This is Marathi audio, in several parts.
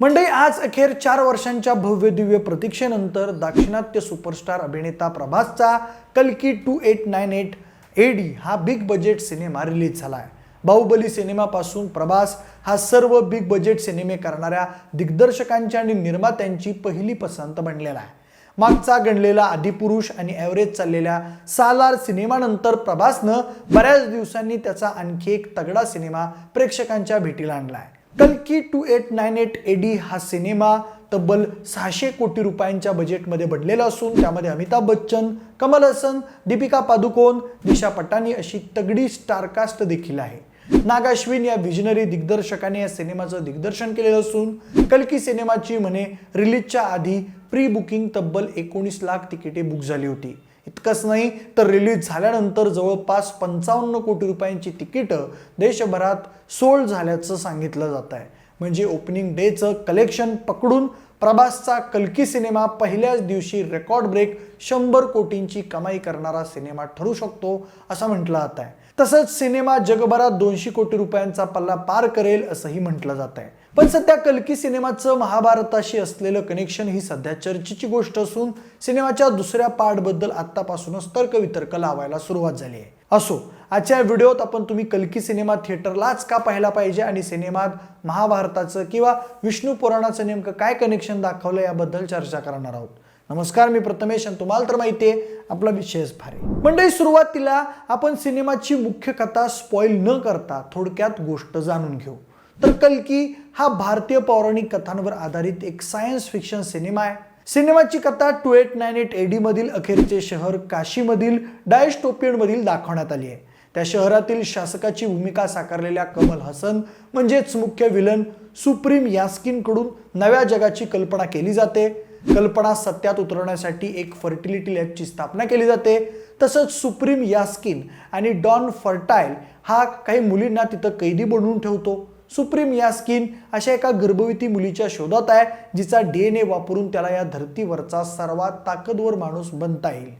मंडळी आज अखेर चार वर्षांच्या भव्य दिव्य प्रतीक्षेनंतर दाक्षिणात्य सुपरस्टार अभिनेता प्रभासचा कल्की two eight nine eight AD हा बिग बजेट सिनेमा रिलीज झाला आहे बाहुबली सिनेमापासून प्रभास हा सर्व बिग बजेट सिनेमे करणाऱ्या दिग्दर्शकांची आणि निर्मात्यांची पहिली पसंत बनलेला आहे. मागचा गणलेला आदिपुरुष आणि ॲव्हरेज चाललेल्या सालार सिनेमानंतर प्रभासनं बऱ्याच दिवसांनी त्याचा आणखी एक तगडा सिनेमा प्रेक्षकांच्या भेटीला आणला आहे कल्की two eight nine eight AD हा सिनेमा तब्बल सहाशे कोटी रुपयांच्या बजेटमध्ये बनलेला असून त्यामध्ये अमिताभ बच्चन कमल हसन दीपिका पादुकोण दिशा पटानी अशी तगडी स्टारकास्ट देखील आहे. नागाश्विन या विजनरी दिग्दर्शकाने या सिनेमाचं दिग्दर्शन केलेलं असून कल्की सिनेमाची म्हणे रिलीजच्या आधी प्री बुकिंग तब्बल एकोणीस लाख तिकिटे बुक झाली होती. इतकंच नाही तर रिलीज झाल्यानंतर जवळपास पंचावन्न कोटी रुपयांची तिकीटं देशभरात सोल्ड झाल्याचं सांगितलं जात आहे. म्हणजे ओपनिंग डेचं कलेक्शन पकडून प्रभासचा कल्की सिनेमा पहिल्याच दिवशी रेकॉर्ड ब्रेक शंभर कोटींची कमाई करणारा सिनेमा ठरू शकतो असं म्हटलं जात आहे. तसंच सिनेमा जगभरात दोनशे कोटी रुपयांचा पल्ला पार करेल असंही म्हटलं जात आहे पण सध्या कलकी सिनेमाचं महाभारताशी असलेलं कनेक्शन ही सध्या चर्चेची गोष्ट असून सिनेमाच्या दुसऱ्या पार्टबद्दल आत्तापासूनच तर्कवितर्क लावायला सुरुवात झाली आहे असो आजच्या व्हिडिओत आपण तुम्ही कलकी सिनेमा थिएटरलाच का पाहायला पाहिजे आणि सिनेमात महाभारताचं किंवा विष्णू पुराणाचं नेमकं काय कनेक्शन दाखवलं याबद्दल चर्चा करणार आहोत. नमस्कार मी प्रथमेश आणि तुम्हाला तर माहिती आहे आपला विषयच भारी. मंडळी सुरुवातीला आपण सिनेमाची मुख्य कथा स्पॉइल न करता थोडक्यात गोष्ट जाणून घेऊ. तर कल्की हा भारतीय पौराणिक कथांवर आधारित एक सायन्स फिक्शन सिनेमा आहे. सिनेमाची कथा two eight nine eight AD मधील अखेरचे शहर काशीमधील डायस्टोपियनमधील दाखवण्यात आली आहे. त्या शहरातील शासकाची भूमिका साकारलेल्या कमल हसन म्हणजेच मुख्य विलन सुप्रीम यास्किनकडून नव्या जगाची कल्पना केली जाते. कल्पना सत्यात उतरवण्यासाठी एक फर्टिलिटी लॅबची स्थापना केली जाते. तसंच सुप्रीम यास्किन आणि डॉन फर्टाईल हा काही मुलींना तिथं कैदी बनवून ठेवतो. सुप्रीम यास्किन अशा एका गर्भवती मुलीच्या शोधात आहे जिचा डी एन ए वापरून त्याला या धर्तीवरचा सर्वात ताकदवर माणूस बनता येईल.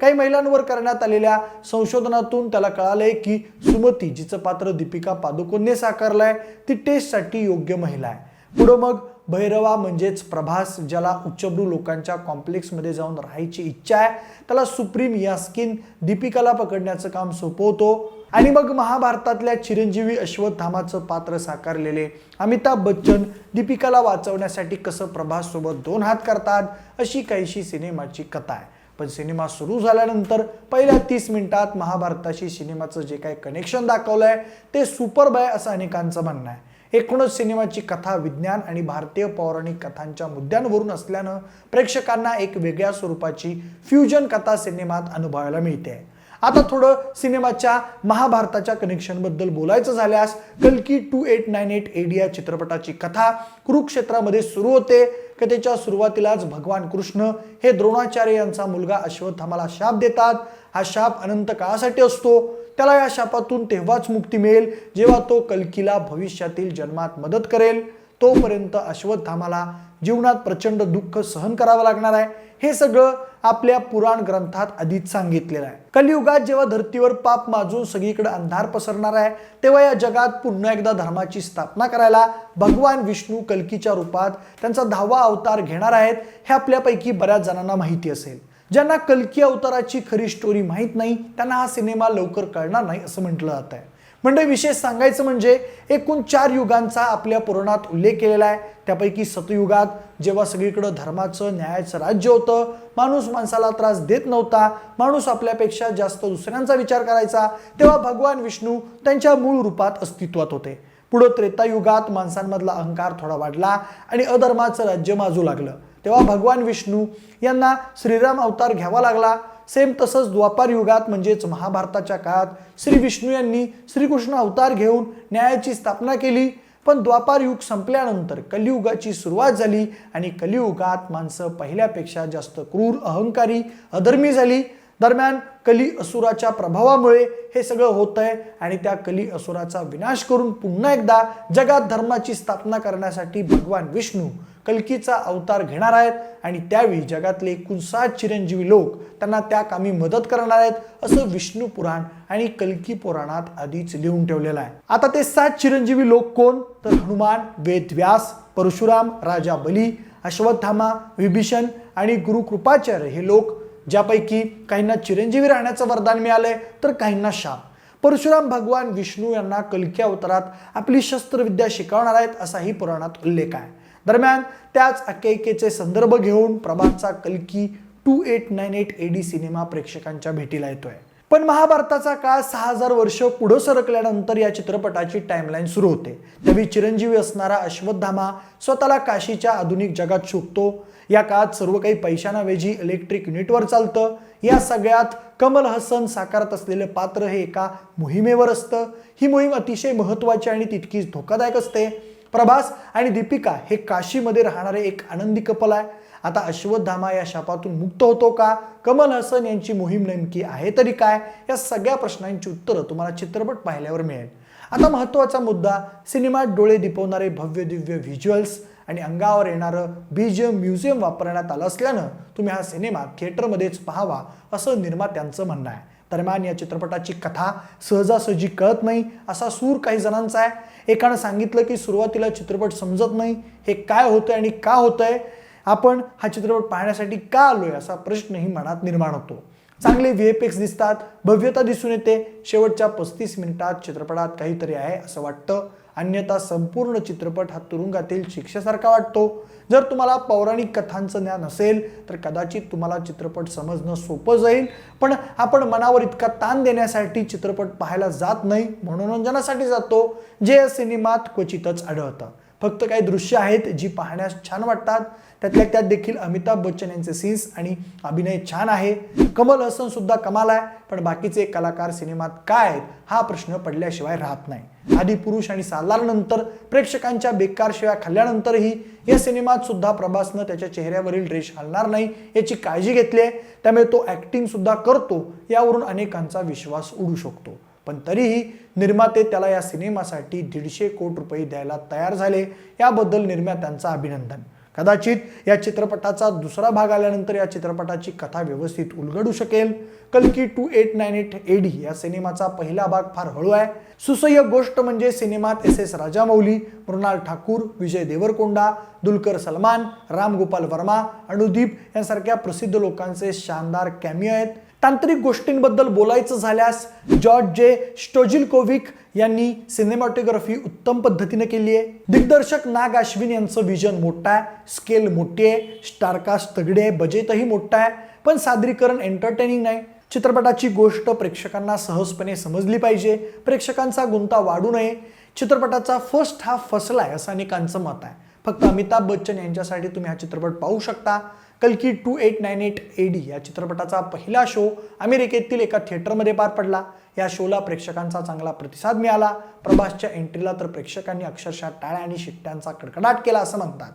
काही महिलांवर करण्यात आलेल्या संशोधनातून त्याला कळालंय की सुमती जिचं पात्र दीपिका पादुकोणने साकारलंय ती टेस्टसाठी योग्य महिला आहे. पुढं मग भैरवा म्हणजेच प्रभास ज्याला उच्चभ्रू लोकांच्या कॉम्प्लेक्समध्ये जाऊन राहायची इच्छा आहे त्याला सुप्रीम यास्किन दीपिकाला पकडण्याचं काम सोपवतो. आणि मग महाभारतातल्या चिरंजीवी अश्वत्थामाचं पात्र साकारलेले अमिताभ बच्चन दीपिकाला वाचवण्यासाठी कसं प्रभास सोबत दोन हात करतात अशी काहीशी सिनेमाची कथा आहे. पण सिनेमा सुरू झाल्यानंतर पहिल्या तीस मिनिटात महाभारताशी सिनेमाचं जे काही कनेक्शन दाखवलं आहे ते सुपर बाय असं अनेकांचं म्हणणं आहे. एकूणच सिनेमाची कथा विज्ञान आणि भारतीय पौराणिक कथांच्या मुद्द्यांवरून असल्यानं प्रेक्षकांना एक वेगळ्या स्वरूपाची फ्युजन कथा सिनेमात अनुभवायला मिळते. आता थोडं सिनेमाच्या महाभारताच्या कनेक्शनबद्दल बोलायचं झाल्यास कलकी two eight nine eight AD या चित्रपटाची कथा कुरुक्षेत्रामध्ये सुरू होते. कथेच्या सुरुवातीलाच भगवान कृष्ण हे द्रोणाचार्य यांचा मुलगा अश्वत्थामाला शाप देतात. हा शाप अनंत काळासाठी असतो. त्याला या शापातून तेव्हाच मुक्ती मिळेल जेव्हा तो कल्कीला भविष्यातील जन्मात मदत करेल. तोपर्यंत अश्वत्थामाला जीवनात प्रचंड दुःख सहन करावं लागणार आहे. हे सगळं आपल्या पुराण ग्रंथात आधीच सांगितलेलं आहे. कलियुगात जेव्हा धर्तीवर पाप माजून सगळीकडे अंधार पसरणार आहे तेव्हा या जगात पुन्हा एकदा धर्माची स्थापना करायला भगवान विष्णू कल्कीच्या रूपात त्यांचा दहावा अवतार घेणार आहेत. हे आपल्यापैकी बऱ्याच जणांना माहिती असेल. ज्यांना कलकी अवताराची खरी स्टोरी माहीत नाही त्यांना हा सिनेमा लवकर कळणार नाही असं म्हटलं जात आहे म्हणजे विशेष सांगायचं म्हणजे एकूण चार युगांचा आपल्या पुराणात उल्लेख केलेला आहे. त्यापैकी सतयुगात जेव्हा सगळीकडं धर्माचं न्यायाचं राज्य होतं माणूस माणसाला त्रास देत नव्हता माणूस आपल्यापेक्षा जास्त दुसऱ्यांचा विचार करायचा तेव्हा भगवान विष्णू त्यांच्या मूळ रूपात अस्तित्वात होते. पुढं त्रेतायुगात माणसांमधला अहंकार थोडा वाढला आणि अधर्माचं राज्य माजू लागलं. तेव्हा भगवान विष्णू यांना श्रीराम अवतार घ्यावा लागला. सेम तसंच द्वापार युगात म्हणजेच महाभारताच्या काळात श्री विष्णू यांनी श्रीकृष्ण अवतार घेऊन न्यायाची स्थापना केली. पण द्वापार युग संपल्यानंतर कलियुगाची सुरुवात झाली आणि कलियुगात माणसं पहिल्यापेक्षा जास्त क्रूर अहंकारी अधर्मी झाली. दरम्यान कली असुराच्या प्रभावामुळे हे सगळं होत आहे आणि त्या कली असुराचा विनाश करून पुन्हा एकदा जगात धर्माची स्थापना करण्यासाठी भगवान विष्णू कल्कीचा अवतार घेणार आहेत आणि त्यावेळी जगातले एकूण सात चिरंजीवी लोक त्यांना त्या कामी मदत करणार आहेत असं विष्णू पुराण आणि कल्की पुराणात आधीच लिहून ठेवलेलं आहे. आता ते सात चिरंजीवी लोक कोण? तर हनुमान वेदव्यास परशुराम राजा बली अश्वत्थामा विभीषण आणि गुरु कृपाचार्य हे लोक ज्यापैकी काहींना चिरंजीवी राहण्याचं वरदान मिळालंय तर काहींना शाप परशुराम भगवान विष्णू यांना कलकी अवतारात आपली शस्त्रविद्या शिकवणार आहेत असाही पुराणात उल्लेख आहे. दरम्यान त्याच आख्यायिकेचे संदर्भ घेऊन प्रभातचा कलकी two eight nine eight AD cinema प्रेक्षकांच्या भेटीला येतोय. पण महाभारताचा काळ सहा हजार वर्ष पुढं सरकल्यानंतर या चित्रपटाची टाइमलाईन सुरू होते. त्यावेळी चिरंजीवी असणारा अश्वत्थामा स्वतःला काशीच्या आधुनिक जगात शोधतो. या काळात सर्व काही पैशांऐवजी इलेक्ट्रिक युनिटवर चालतं. या सगळ्यात कमल हसन साकारत असलेलं पात्र हे एका मोहिमेवर असतं. ही मोहीम अतिशय महत्त्वाची आणि तितकीच धोकादायक असते. प्रभास आणि दीपिका हे काशीमध्ये राहणारे एक आनंदी कपल आहे. आता अश्वत्थामा या शापातून मुक्त होतो का? कमल हसन यांची मोहीम नेमकी आहे तरी काय? या सगळ्या प्रश्नांची उत्तरं तुम्हाला चित्रपट पाहिल्यावर मिळेल. आता महत्त्वाचा मुद्दा सिनेमात डोळे दिपवणारे भव्य दिव्य व्हिज्युअल्स आणि अंगावर येणारं बीजियम म्युझियम वापरण्यात आलं असल्यानं तुम्ही हा सिनेमा थिएटरमध्येच पाहावा असं निर्मात्यांचं म्हणणं आहे. दरम्यान या चित्रपटाची कथा सहजासहजी कळत नाही असा सूर काही जणांचा आहे. एकानं सांगितलं की सुरुवातीला चित्रपट समजत नाही हे काय होतंय आणि का होतंय आपण हा चित्रपट पाहण्यासाठी का आलोय असा प्रश्नही मनात निर्माण होतो. चांगले व्ही एफ एक्स दिसतात भव्यता दिसून येते. शेवटच्या पस्तीस मिनिटात चित्रपटात काहीतरी आहे असं वाटतं. अन्यथा संपूर्ण चित्रपट हा तुरुंगातील शिक्षेसारखा वाटतो. जर तुम्हाला पौराणिक कथांचं ज्ञान असेल तर कदाचित तुम्हाला चित्रपट समजणं सोपं जाईल. पण आपण मनावर इतका ताण देण्यासाठी चित्रपट पाहायला जात नाही मनोरंजनासाठी जातो जे या सिनेमात क्वचितच आढळतं. फक्त काही दृश्य आहेत जी पाहण्यास छान वाटतात. त्यातल्या त्यात देखील अमिताभ बच्चन यांचे सीन्स आणि अभिनय छान आहे. कमल हसन सुद्धा कमाल आहे पण बाकीचे कलाकार सिनेमात काय आहेत हा प्रश्न पडल्याशिवाय राहत नाही. आधी पुरुष आणि सालारनंतर प्रेक्षकांच्या बेकार शिवाय खाल्ल्यानंतरही या सिनेमात सुद्धा प्रभासनं त्याच्या चेहऱ्यावरील रेष हलणार नाही याची काळजी घेतली आहे. त्यामुळे तो ऍक्टिंग सुद्धा करतो यावरून अनेकांचा विश्वास उडू शकतो. पण तरीही निर्माते त्याला या सिनेमासाठी दीडशे कोटी रुपये द्यायला तयार झाले. याबद्दल निर्मात्यांचं अभिनंदन. कदाचित या चित्रपटाचा दुसरा भाग आल्यानंतर या चित्रपटाची कथा व्यवस्थित उलगडू शकेल. कलकी two eight nine eight AD या सिनेमाचा पहिला भाग फार हळू आहे. सुसह्य गोष्ट म्हणजे सिनेमात एस एस राजामौली मृणाल ठाकूर विजय देवरकोंडा दुलकर सलमान राम गोपाल वर्मा अनुदीप यांसारख्या प्रसिद्ध लोकांचे शानदार कॅमिओ आहेत. तांत्रिक गोष्टींबद्दल बोलायचं झाल्यास जॉर्ज जे. स्टोजिलकोविक यांनी सिनेमॅटोग्राफी उत्तम पद्धतीने केली आहे. दिग्दर्शक नाग अश्विन यांचं विजन मोठं आहे. स्केल मोठी आहे. स्टारकास्ट तगडे आहे. बजेटही मोठं आहे. पण सादरीकरण एंटरटेनिंग नाही. चित्रपटाची गोष्ट प्रेक्षकांना सहजपणे समजली पाहिजे. प्रेक्षकांचा गुंता वाढू नये. चित्रपटाचा फर्स्ट हाफ फसलाय असं अनेकांचं मत आहे. फक्त अमिताभ बच्चन यांच्यासाठी तुम्ही हा चित्रपट पाहू शकता. कलकी two eight nine eight A D या चित्रपटाचा पहिला शो अमेरिकेतील एका थिएटरमध्ये पार पडला. या शोला प्रेक्षकांचा चांगला प्रतिसाद मिळाला. प्रभासच्या एंट्रीला तर प्रेक्षकांनी अक्षरशः टाळ्या आणि शिट्ट्यांचा कडकडाट केला असं म्हणतात.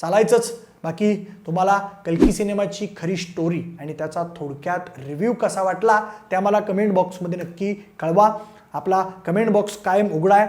चालायचंच. बाकी तुम्हाला कल्की सिनेमाची खरी स्टोरी आणि त्याचा थोडक्यात रिव्ह्यू कसा वाटला त्या मला कमेंट बॉक्समध्ये नक्की कळवा. आपला कमेंट बॉक्स कायम उघडा आहे.